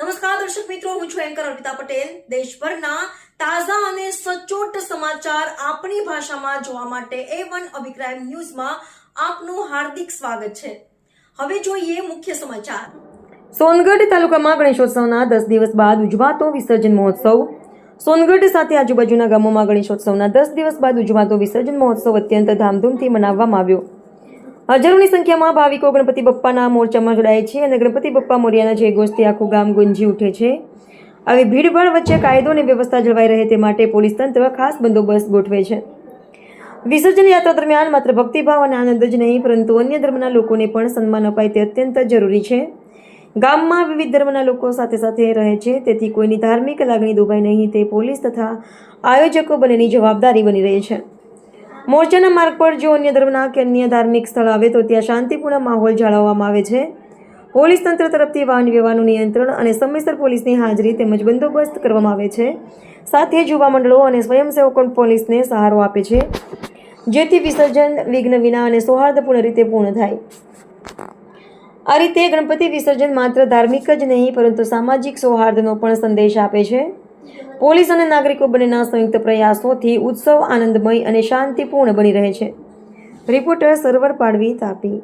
નમસ્કાર, દર્શક મિત્રો, હું છું એન્કર અર્પિતા પટેલ. દેશભરના તાજા અને સચોટ સમાચાર આપણી ભાષામાં જોવા માટે એ વન અભિપ્રાય ન્યૂઝમાં આપનું હાર્દિક સ્વાગત છે. હવે જોઈએ મુખ્ય સમાચાર. સોનગઢ તાલુકામાં ગણેશોત્સવના દસ દિવસ બાદ ઉજવાતો વિસર્જન મહોત્સવ. સોનગઢ સાથે આજુબાજુના ગામોમાં ગણેશોત્સવના દસ દિવસ બાદ ઉજવાતો વિસર્જન મહોત્સવ અત્યંત ધામધૂમથી મનાવવામાં આવ્યો. હજારોની સંખ્યામાં ભાવિકો ગણપતિ બપ્પાના મોરચામાં જોડાય છે અને ગણપતિ બપ્પા મોર્યાના ગોસ્તી આખું ગામ ગુંજી ઉઠે છે. આવી ભીડભાડ વચ્ચે કાયદો અને વ્યવસ્થા જળવાઈ રહે તે માટે પોલીસ તંત્ર ખાસ બંદોબસ્ત ગોઠવે છે. વિસર્જન યાત્રા દરમિયાન માત્ર ભક્તિભાવ અને આનંદ જ નહીં, પરંતુ અન્ય ધર્મના લોકોને પણ સન્માન અપાય તે અત્યંત જરૂરી છે. ગામમાં વિવિધ ધર્મના લોકો સાથે સાથે રહે છે, તેથી કોઈની ધાર્મિક લાગણી દુભાય નહીં, તે પોલીસ તથા આયોજકો બંનેની જવાબદારી બની રહી છે. મોરચાના માર્ગ પર જો અન્ય ધર્મના કે અન્ય ધાર્મિક સ્થળ આવે તો ત્યાં શાંતિપૂર્ણ માહોલ જાળવવામાં આવે છે. પોલીસ તંત્ર તરફથી વાહન વ્યવહારનું નિયંત્રણ અને સમયસર પોલીસની હાજરી તેમજ બંદોબસ્ત કરવામાં આવે છે. સાથે યુવા મંડળો અને સ્વયંસેવકો પોલીસને સહારો આપે છે. જેથી વિસર્જન, વિઘ્ન વિના અને સૌહાર્દપૂર્ણ રીતે પૂર્ણ થાય. આ રીતે ગણપતિ વિસર્જન માત્ર ધાર્મિક જ નહીં, પરંતુ સામાજિક સૌહાર્દનો પણ સંદેશ આપે છે. પોલીસ અને નાગરિકો બંનેના સંયુક્ત પ્રયાસોથી ઉત્સવ આનંદમય અને શાંતિપૂર્ણ બની રહે છે. રિપોર્ટર સરવર પાડવી તાપી.